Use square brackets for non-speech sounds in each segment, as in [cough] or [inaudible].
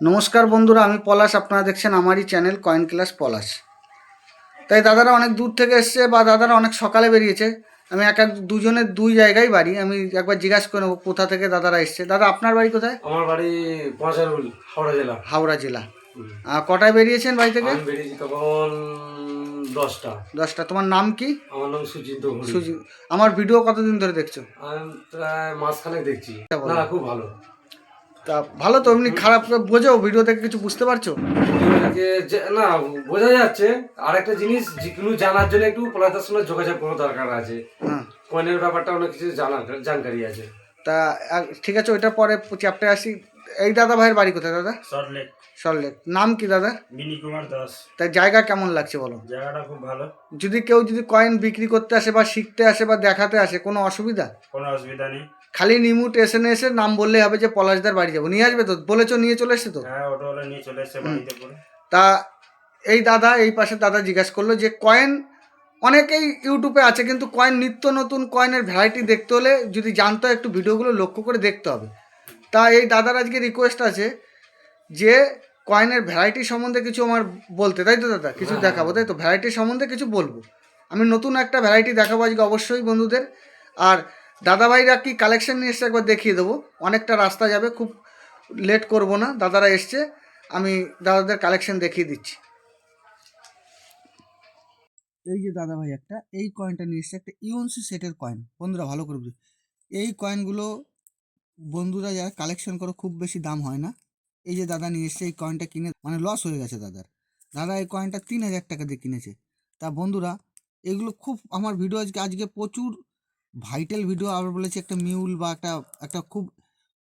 নমস্কার বন্ধুরা আমি পলাশ আপনারা দেখছেন আমারই চ্যানেল কয়েন ক্লাস পলাশ। তাই দাদারা অনেক দূর থেকে এসছে বা দাদারা অনেক সকালে বেরিয়েছে। আমি এক এক দুজনের দুই জায়গায় বাড়ি আমি একবার জিজ্ঞাসা করে নেব কোথা থেকে দাদারা এসছে। দাদা আপনার বাড়ি কোথায়? আমার বাড়ি পাঁচারুল হাওড়া জেলা। হাওড়া জেলা। কটায় বেরিয়েছেন বাড়ি থেকে? বেরিয়েছি তখন দশটা। দশটা। তোমার নাম কি? আমার নাম সুচিন্ত আমার ভিডিও কতদিন ধরে দেখছ? আমি প্রায় মাসখানেক দেখছি। খুব ভালো। তা ভালো তো এমনি খারাপ বোঝো ভিডিও থেকে কিছু বুঝতে পারছ? যে- না বোঝা যাচ্ছে। আর একটা জিনিস যেগুলো জানার জন্য একটু পলাতার সঙ্গে যোগাযোগ করা দরকার আছে। কয়েনের ব্যাপারটা অনেক কিছু জানার জানকারি আছে। তা ঠিক আছে ওইটা পরে চ্যাপ্টার আসি। এই দাদা ভাইয়ের বাড়ি কোথায় দাদা? সল্টলেক সল্লেক নাম কি দাদা? মিনি কুমার দাস। তাই জায়গা কেমন লাগছে বলো? জায়গাটা খুব ভালো। যদি কেউ যদি কয়েন বিক্রি করতে আসে বা শিখতে আসে বা দেখাতে আসে কোনো অসুবিধা? কোনো অসুবিধা নেই। খালি নিমু স্টেশনে এসে নাম বললেই হবে যে পলাশদার বাড়ি যাব। নিয়ে আসবে তো? বলেছ নিয়ে চলে এসছে তো? হ্যাঁ অটো নিয়ে চলে এসছে বাড়িতে করে। তা এই দাদা এই পাশে দাদা জিজ্ঞাসা করল যে কয়েন অনেকেই ইউটিউবে আছে কিন্তু কয়েন নিত্য নতুন কয়েনের ভ্যারাইটি দেখতে হলে যদি জানতে হয় একটু ভিডিওগুলো লক্ষ্য করে দেখতে হবে। তা এই দাদার আজকে রিকোয়েস্ট আছে যে কয়েনের ভ্যারাইটি সম্বন্ধে কিছু আমার বলতে। তাই তো দাদা? কিছু দেখাবো তাই তো? ভ্যারাইটি সম্বন্ধে কিছু বলব। আমি নতুন একটা ভ্যারাইটি দেখাবো আজকে অবশ্যই বন্ধুদের। আর দাদাভাইরা কি কালেকশন নিয়ে এসছে একবার দেখিয়ে দেবো। অনেকটা রাস্তা যাবে, খুব লেট করব না। দাদারা এসছে, আমি দাদাদের কালেকশন দেখিয়ে দিচ্ছি। এই যে দাদা ভাই একটা, এই কয়েনটা নিয়ে এসছে একটা ইউএনসি সেটের কয়েন বন্ধুরা ভালো করে বুঝুন এই কয়েনগুলো বন্ধুরা যারা কালেকশন করে, খুব বেশি দাম হয় না। এই যে দাদা নিয়ে এসছে, এই কয়েনটা কিনে মানে লস হয়ে গেছে দাদার। দাদা এই কয়েনটা তিন হাজার টাকা দিয়ে কিনেছে। তা বন্ধুরা, এগুলো খুব, আমার ভিডিও আজকে আজকে প্রচুর ভাইটাল ভিডিও আবার বলেছি একটা মিউল বা একটা একটা খুব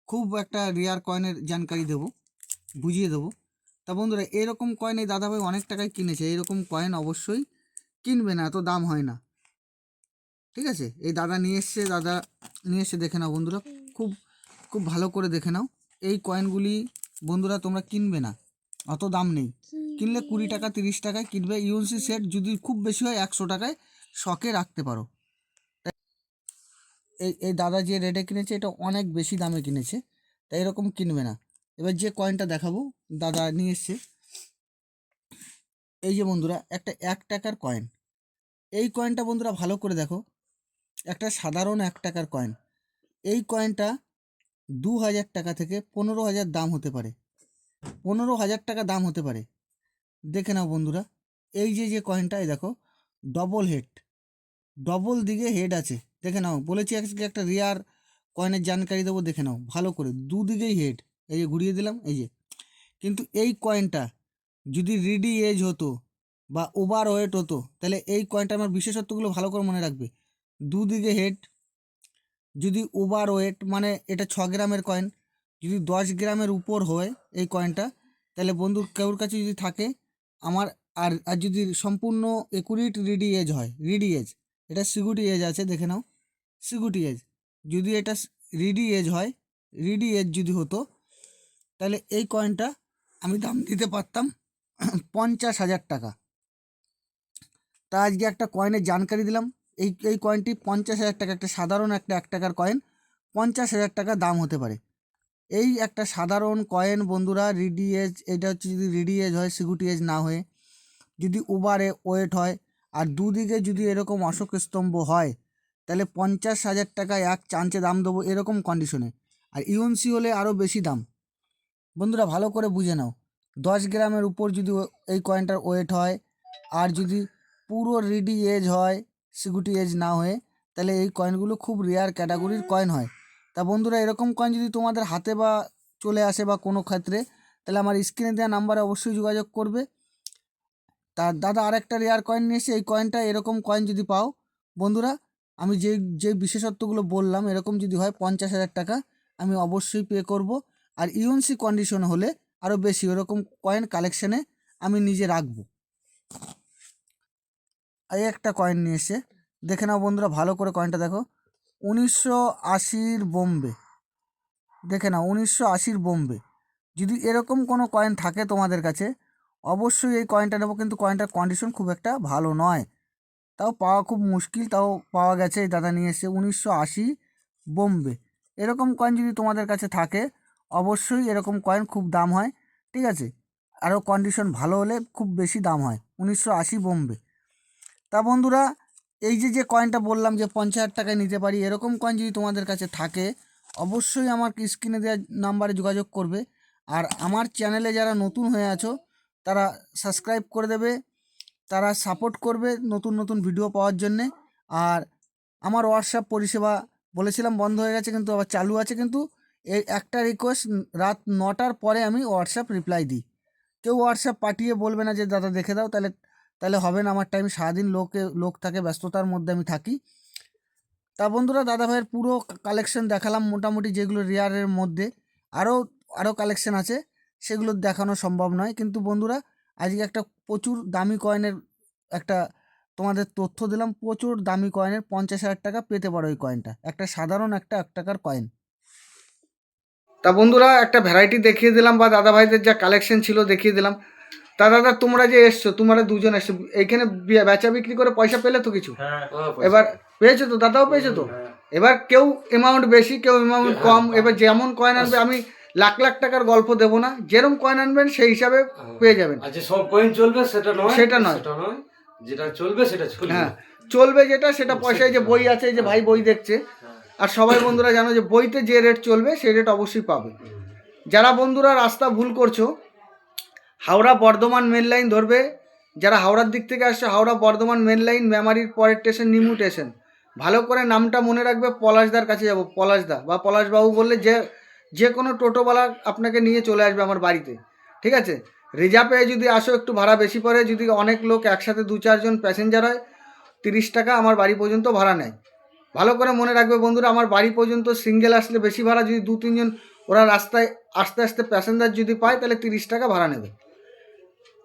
খুব একটা রেয়ার কয়েনের জানকারি দেবো, বুঝিয়ে দেবো। তা বন্ধুরা, এরকম কয়েন এই দাদাভাই অনেক টাকায় কিনেছে, এরকম কয়েন অবশ্যই কিনবে না, এত দাম হয় না। ঠিক আছে? এই দাদা নিয়ে এসছে, দাদা নিয়ে এসে দেখে নাও বন্ধুরা, খুব খুব ভালো করে দেখে নাও। এই কয়েনগুলি বন্ধুরা তোমরা কিনবে না, অত দাম নেই। কিনলে কুড়ি টাকা, তিরিশ টাকায় কিনবে। ইউএনসি সেট যদি খুব বেশি হয় একশো টাকায় শখে রাখতে পারো। এই এই দাদা যে রেটে কিনেছে, এটা অনেক বেশি দামে কিনেছে, তাই এরকম কিনবে না। এবার যে কয়েনটা দেখাবো, দাদা নিয়ে এসছে। এই যে বন্ধুরা, একটা এক টাকার কয়েন এই কয়েনটা বন্ধুরা ভালো করে দেখো, একটা সাধারণ এক টাকার কয়েন এই কয়েনটা দু হাজার টাকা থেকে পনেরো হাজার দাম হতে পারে। পনেরো হাজার টাকা দাম হতে পারে। দেখে নাও বন্ধুরা, এই যে যে কয়েনটা এই দেখো ডবল হেড ডবল দিকে হেড আছে। দেখে নাও। বলেছি আজকে একটা রিয়ার কয়েনের জানকারি দেবো, দেখে নাও। ভালো করে, দুদিকেই হেড এই যে ঘুরিয়ে দিলাম, এই যে। কিন্তু এই কয়েনটা যদি রিডি এজ হতো বা ওভার ওয়েট হতো, তাহলে এই কয়েনটা আমার বিশেষত্বগুলো ভালো করে মনে রাখবে। দুদিকে হেড যদি ওভার ওয়েট মানে এটা ছ গ্রামের কয়েন যদি দশ গ্রামের উপর হয় এই কয়েনটা তাহলে বন্ধু কেউর কাছে যদি থাকে, আমার আর আর যদি সম্পূর্ণ একুরেট রিডি এজ হয় রিডি এজ এটা সিকিউরিটি এজ আছে, দেখে নাও। Security age. যদি এটা রিডি এজ হয়, রিডি এজ যদি হতো, তাহলে এই কয়েনটা আমি দাম দিতে পারতাম [clears throat] পঞ্চাশ হাজার টাকা। তা আজকে একটা কয়েনের জানকারি দিলাম। এই এই কয়েনটি পঞ্চাশ হাজার টাকা, একটা সাধারণ একটা এক টাকার কয়েন, পঞ্চাশ হাজার টাকা দাম হতে পারে। এই একটা সাধারণ কয়েন বন্ধুরা, রিডি এজ, এটা হচ্ছে যদি রিডি এজ হয়, সিকিউরিটি এজ না হয়ে, যদি ওভারে ওয়েট হয়, আর দুদিকে যদি এরকম অশোক স্তম্ভ হয় তাহলে পঞ্চাশ হাজার টাকা এক চান্সে দাম দেবো এরকম কন্ডিশনে আর ইউএনসি হলে আরও বেশি দাম। বন্ধুরা ভালো করে বুঝে নাও। দশ গ্রামের উপর যদি এই কয়েনটার ওয়েট হয়, আর যদি পুরো রিডি এজ হয় সিকিউরিটি এজ না হয়ে, তাহলে এই কয়েনগুলো খুব রেয়ার ক্যাটাগরির কয়েন হয়। তা বন্ধুরা এরকম কয়েন যদি তোমাদের হাতে বা চলে আসে বা কোনো ক্ষেত্রে, তাহলে আমার স্ক্রিনে দেওয়া নাম্বারে অবশ্যই যোগাযোগ করবে। তা দাদা আরেকটা রেয়ার কয়েন নিয়ে এসে এই কয়েনটা এরকম কয়েন যদি পাও, বন্ধুরা আমি যে যে বিশেষত্বগুলো বললাম, এরকম যদি হয় পঞ্চাশ হাজার টাকা, আমি অবশ্যই পে করব। আর ইউএনসি কন্ডিশন হলে আরও বেশি, ওরকম কয়েন কালেকশানে আমি নিজে রাখব। এই একটা কয়েন নিয়ে এসে, দেখে নাও বন্ধুরা, ভালো করে কয়েনটা দেখো। উনিশশো আশির বোম্বে, দেখে নাও, উনিশশো আশির বোম্বে। যদি এরকম কোনো কয়েন থাকে তোমাদের কাছে, অবশ্যই এই কয়েনটা নেব, কিন্তু কয়েনটার কন্ডিশন খুব একটা ভালো নয়। তাও পাওয়া খুব মুশকিল, তাও পাওয়া গেছে এই দাদা নিয়ে এসে উনিশশো আশি বোম্বে। এরকম কয়েন যদি তোমাদের কাছে থাকে, অবশ্যই এরকম কয়েন খুব দাম হয়, ঠিক আছে? আরও কন্ডিশন ভালো হলে খুব বেশি দাম হয়, উনিশশো আশি বোম্বে। তা বন্ধুরা, এই যে যে কয়েনটা বললাম যে পঞ্চাশ হাজার টাকায় নিতে পারি, এরকম কয়েন যদি তোমাদের কাছে থাকে, অবশ্যই আমার স্ক্রিনে দেওয়া নাম্বারে যোগাযোগ করবে। আর আমার চ্যানেলে যারা নতুন হয়ে আছো, তারা সাবস্ক্রাইব করে দেবে তারা সাপোর্ট করবে নতুন নতুন ভিডিও পাওয়ার জন্যে। আর আমার হোয়াটসঅ্যাপ পরিষেবা বলেছিলাম বন্ধ হয়ে গেছে কিন্তু আবার চালু আছে কিন্তু এই একটা রিকোয়েস্ট রাত নটার পরে আমি হোয়াটসঅ্যাপ রিপ্লাই দিই। কেউ হোয়াটসঅ্যাপ পাঠিয়ে বলবে না যে, দাদা দেখে দাও, তাহলে তাহলে হবে না আমার টাইম সারাদিন লোকে, লোক থাকে, ব্যস্ততার মধ্যে আমি থাকি। তা বন্ধুরা, দাদা ভাইয়ের পুরো কালেকশন দেখালাম মোটামুটি যেগুলো রেয়ারের মধ্যে। আরও আরও কালেকশন আছে, সেগুলো দেখানো সম্ভব নয়। কিন্তু বন্ধুরা আজকে একটা প্রচুর দামি কয়েনের একটা তোমাদের তথ্য দিলাম প্রচুর দামি কয়েনের পঞ্চাশ হাজার টাকা পেতে পারো ওই কয়েনটা। একটা সাধারণ একটা এক টাকার কয়েন। তা বন্ধুরা একটা ভ্যারাইটি দেখিয়ে দিলাম বা দাদা ভাইদের যা কালেকশন ছিল দেখিয়ে দিলাম। তা দাদা তোমরা যে এসছো তোমরা দুজন এসছো এইখানে বেচা বিক্রি করে পয়সা পেলে তো কিছু? হ্যাঁ। এবার পেয়েছ তো দাদাও পেয়েছ তো? হ্যাঁ। এবার কেউ অ্যামাউন্ট বেশি কেউ অ্যামাউন্ট কম হ্যাঁ। এবার যেমন কয়েন আনবে আমি লাখ লাখ টাকার গল্প দেবো না। যেরকম কয়েন আনবেন সেই হিসাবে পেয়ে যাবেন। যে সব কয়েন চলবে সেটা নয়। সেটা নয়। সেটা নয়। যেটা চলবে সেটা চলবে। হ্যাঁ চলবে যেটা সেটা পয়সায় যে বই আছে যে ভাই বই দেখছে। আর সবাই বন্ধুরা জানো যে বইতে যে রেট চলবে সেই রেট অবশ্যই পাবে। যারা বন্ধুরা রাস্তা ভুল করছ হাওড়া বর্ধমান মেন লাইন ধরবে। যারা হাওড়ার দিক থেকে আসছে হাওড়া বর্ধমান মেন লাইন মেমারির পরের স্টেশন নিমু স্টেশন ভালো করে নামটা মনে রাখবে পলাশদার কাছে যাব পলাশদা বা পলাশবাবু বললে যে যে কোনো টোটোওয়ালা আপনাকে নিয়ে চলে আসবে আমার বাড়িতে, ঠিক আছে? রিজার্ভে যদি আসো একটু ভাড়া বেশি পড়ে, যদি অনেক লোক একসাথে দু চারজন প্যাসেঞ্জার হয়, তিরিশ টাকা আমার বাড়ি পর্যন্ত ভাড়া নেয়। ভালো করে মনে রাখবে বন্ধুরা, আমার বাড়ি পর্যন্ত সিঙ্গেল আসলে বেশি ভাড়া, যদি দু তিনজন ওরা রাস্তায় আস্তে আস্তে প্যাসেঞ্জার যদি পায়, তাহলে তিরিশ টাকা ভাড়া নেবে।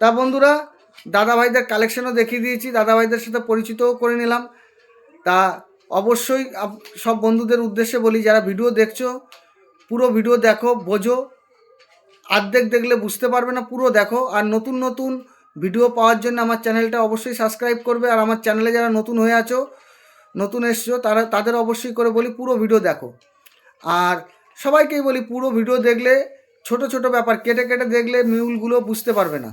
তা বন্ধুরা দাদা ভাইদের কালেকশনও দেখিয়ে দিয়েছি দাদা ভাইদের সাথে পরিচিতও করে নিলাম। তা অবশ্যই সব বন্ধুদের উদ্দেশ্যে বলি, যারা ভিডিও দেখছ পুরো ভিডিও দেখো, বোঝো। আর্ধেক দেখলে বুঝতে পারবে না, পুরো দেখো। আর নতুন নতুন ভিডিও পাওয়ার জন্য আমার চ্যানেলটা অবশ্যই সাবস্ক্রাইব করবে। আর আমার চ্যানেলে যারা নতুন হয়ে আছো, নতুন এসছো, তারা, তাদের অবশ্যই করে বলি পুরো ভিডিও দেখো। আর সবাইকেই বলি পুরো ভিডিও দেখলে, ছোট ছোট ব্যাপার, কেটে কেটে দেখলে মিউলগুলো বুঝতে পারবে না।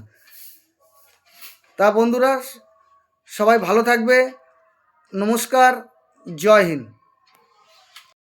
তা বন্ধুরা, সবাই ভালো থাকবে। নমস্কার, জয় হিন্দ।